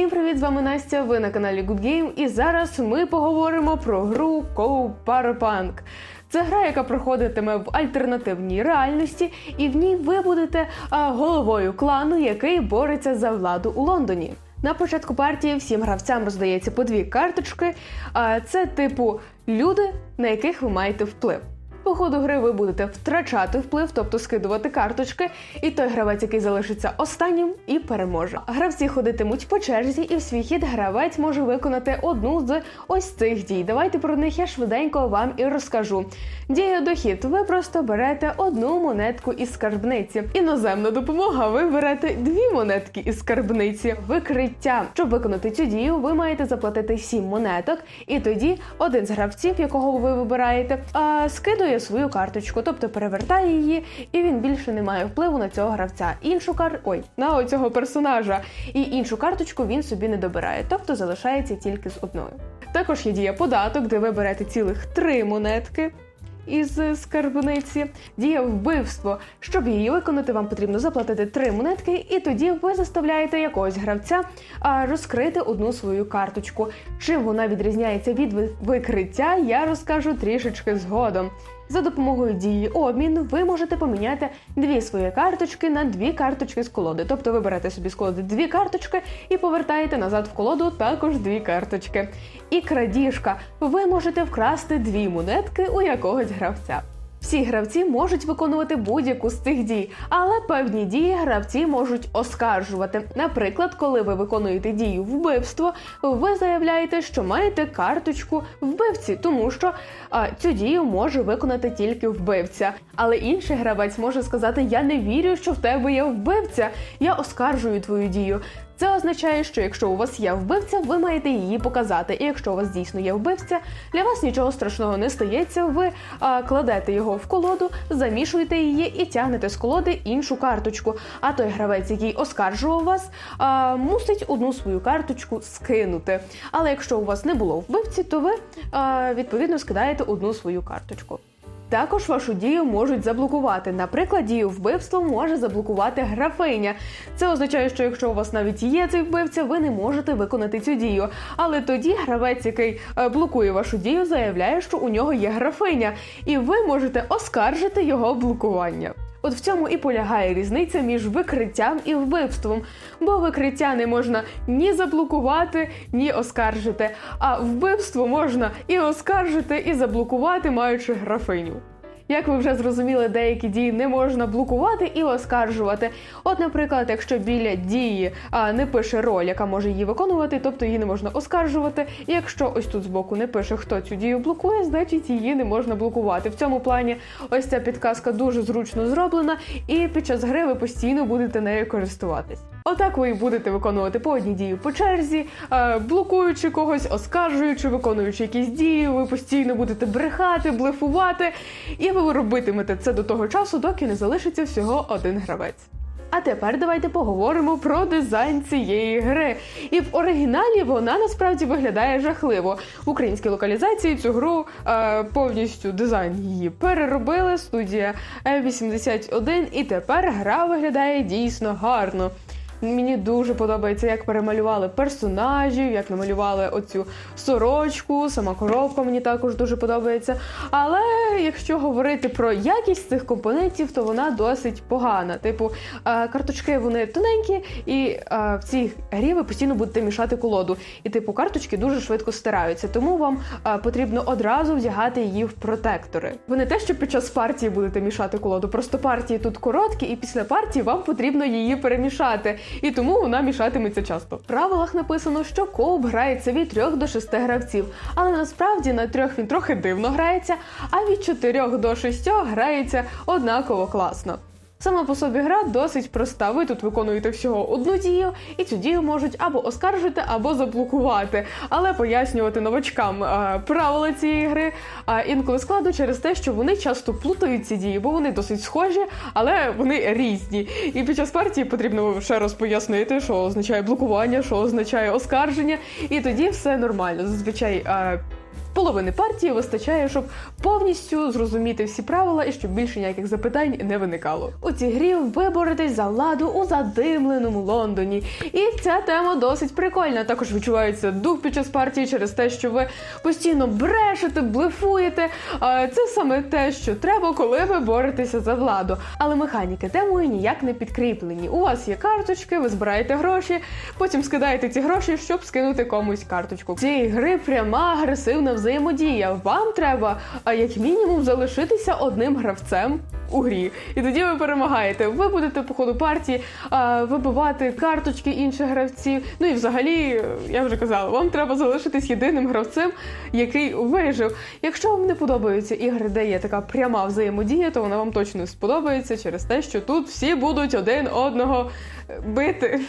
Всім привіт! З вами Настя. Ви на каналі Good Game. І зараз ми поговоримо про гру Coop Parapunk. Це гра, яка проходитиме в альтернативній реальності, і в ній ви будете а, головою клану, який бореться за владу у Лондоні. На початку партії всім гравцям роздається по дві карточки. А, це типу люди, на яких ви маєте вплив. По ходу гри ви будете втрачати вплив, тобто скидувати карточки, і той гравець, який залишиться останнім, і переможе. Гравці ходитимуть по черзі, і в свій хід гравець може виконати одну з ось цих дій. Давайте про них я швиденько вам і розкажу. Дія дохід. Ви просто берете одну монетку із скарбниці. Іноземна допомога. Ви берете дві монетки із скарбниці. Викриття. Щоб виконати цю дію, ви маєте заплатити 7 монеток, і тоді один з гравців, якого ви вибираєте, а, скидує свою карточку, тобто перевертає її, і він більше не має впливу на цього гравця. Іншу кар... ой, на оцього персонажа. І іншу карточку він собі не добирає, тобто залишається тільки з одною. Також є дія податок, де ви берете цілих три монетки. Із скарбниці дія вбивство. Щоб її виконати, вам потрібно заплатити три монетки, і тоді ви заставляєте якогось гравця розкрити одну свою карточку. Чим вона відрізняється від викриття, я розкажу трішечки згодом. За допомогою дії обмін ви можете поміняти дві свої карточки на дві карточки з колоди. Тобто ви берете собі з колоди дві карточки і повертаєте назад в колоду також дві карточки. І крадіжка. Ви можете вкрасти дві монетки у якогось гравця. Всі гравці можуть виконувати будь-яку з цих дій, але певні дії гравці можуть оскаржувати. Наприклад, коли ви виконуєте дію вбивство, ви заявляєте, що маєте карточку вбивці, тому що а, цю дію може виконати тільки вбивця. Але інший гравець може сказати: Я не вірю, що в тебе є вбивця. Я оскаржую твою дію. Це означає, що якщо у вас є вбивця, ви маєте її показати. І якщо у вас дійсно є вбивця, для вас нічого страшного не стається. Ви а, кладете його в колоду, замішуєте її і тягнете з колоди іншу карточку. А той гравець, який оскаржував вас, а, мусить одну свою карточку скинути. Але якщо у вас не було вбивці, то ви а, відповідно скидаєте одну свою карточку. Також вашу дію можуть заблокувати. Наприклад, дію вбивства може заблокувати графиня. Це означає, що якщо у вас навіть є цей вбивця, ви не можете виконати цю дію. Але тоді гравець, який е, блокує вашу дію, заявляє, що у нього є графиня, і ви можете оскаржити його блокування. От в цьому і полягає різниця між викриттям і вбивством, бо викриття не можна ні заблокувати, ні оскаржити, а вбивство можна і оскаржити, і заблокувати, маючи графиню. Як ви вже зрозуміли, деякі дії не можна блокувати і оскаржувати. От, наприклад, якщо біля дії а, не пише роль, яка може її виконувати, тобто її не можна оскаржувати. І якщо ось тут збоку не пише, хто цю дію блокує, значить її не можна блокувати. В цьому плані ось ця підказка дуже зручно зроблена, і під час гри ви постійно будете нею користуватись. Отак ви і будете виконувати по одній дії по черзі, е, блокуючи когось, оскаржуючи, виконуючи якісь дії, ви постійно будете брехати, блефувати, і ви робитимете це до того часу, доки не залишиться всього один гравець. А тепер давайте поговоримо про дизайн цієї гри. І в оригіналі вона насправді виглядає жахливо. В українській локалізації цю гру е, повністю дизайн її переробили. Студія E81, і тепер гра виглядає дійсно гарно. Мені дуже подобається, як перемалювали персонажів, як намалювали оцю сорочку, сама коробка мені також дуже подобається. Але якщо говорити про якість цих компонентів, то вона досить погана. Типу, е, карточки вони тоненькі, і е, в цій грі ви постійно будете мішати колоду. І типу карточки дуже швидко стираються, тому вам е, потрібно одразу вдягати її в протектори. Ви не те, що під час партії будете мішати колоду, просто партії тут короткі, і після партії вам потрібно її перемішати і тому вона мішатиметься часто. В правилах написано, що коуп грається від 3 до 6 гравців, але насправді на трьох він трохи дивно грається, а від 4 до 6 грається однаково класно. Сама по собі гра досить проста. Ви тут виконуєте всього одну дію, і цю дію можуть або оскаржити, або заблокувати. Але пояснювати новачкам е, правила цієї гри е, інколи складно через те, що вони часто плутають ці дії, бо вони досить схожі, але вони різні. І під час партії потрібно ще раз пояснити, що означає блокування, що означає оскарження, і тоді все нормально. Зазвичай. е, половини партії вистачає, щоб повністю зрозуміти всі правила і щоб більше ніяких запитань не виникало. У цій грі ви боретесь за владу у задимленому Лондоні. І ця тема досить прикольна. Також відчувається дух під час партії через те, що ви постійно брешете, блефуєте. А це саме те, що треба, коли ви боретеся за владу. Але механіки темою ніяк не підкріплені. У вас є карточки, ви збираєте гроші, потім скидаєте ці гроші, щоб скинути комусь карточку. Цієї гри пряма агресивна взаємодія. Вам треба, як мінімум, залишитися одним гравцем. У грі, і тоді ви перемагаєте. Ви будете по ходу партії вибивати карточки інших гравців. Ну і взагалі, я вже казала, вам треба залишитись єдиним гравцем, який вижив. Якщо вам не подобаються ігри, де є така пряма взаємодія, то вона вам точно сподобається через те, що тут всі будуть один одного бити.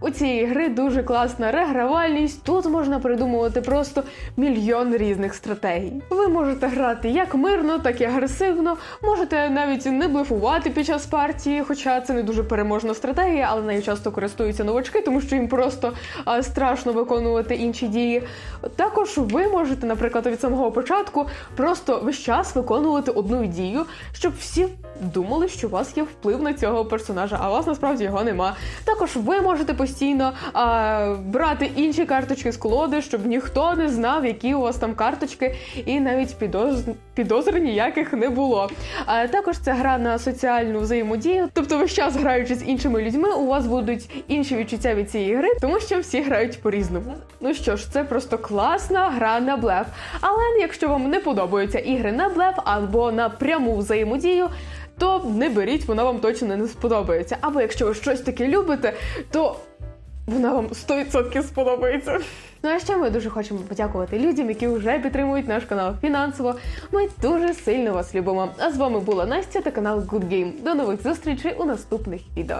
У цієї гри дуже класна регравальність. Тут можна придумувати просто мільйон різних стратегій. Ви можете грати як мирно, так і агресивно. Можете навіть не блефувати під час партії, хоча це не дуже переможна стратегія, але нею часто користуються новачки, тому що їм просто а, страшно виконувати інші дії. Також ви можете, наприклад, від самого початку просто весь час виконувати одну дію, щоб всі думали, що у вас є вплив на цього персонажа, а у вас насправді його нема. Також ви можете постійно а, брати інші карточки з колоди, щоб ніхто не знав, які у вас там карточки, і навіть підоз... підозр ніяких не було. А також це гра на соціальну взаємодію. Тобто, весь час граючи з іншими людьми, у вас будуть інші відчуття від цієї гри, тому що всі грають по-різному. Ну що ж, це просто класна гра на блеф. Але якщо вам не подобаються ігри на блеф або на пряму взаємодію, то не беріть, вона вам точно не сподобається. Або якщо ви щось таке любите, то вона вам 100% сподобається. Ну а ще ми дуже хочемо подякувати людям, які вже підтримують наш канал фінансово. Ми дуже сильно вас любимо. А з вами була Настя та канал Good Game. До нових зустрічей у наступних відео.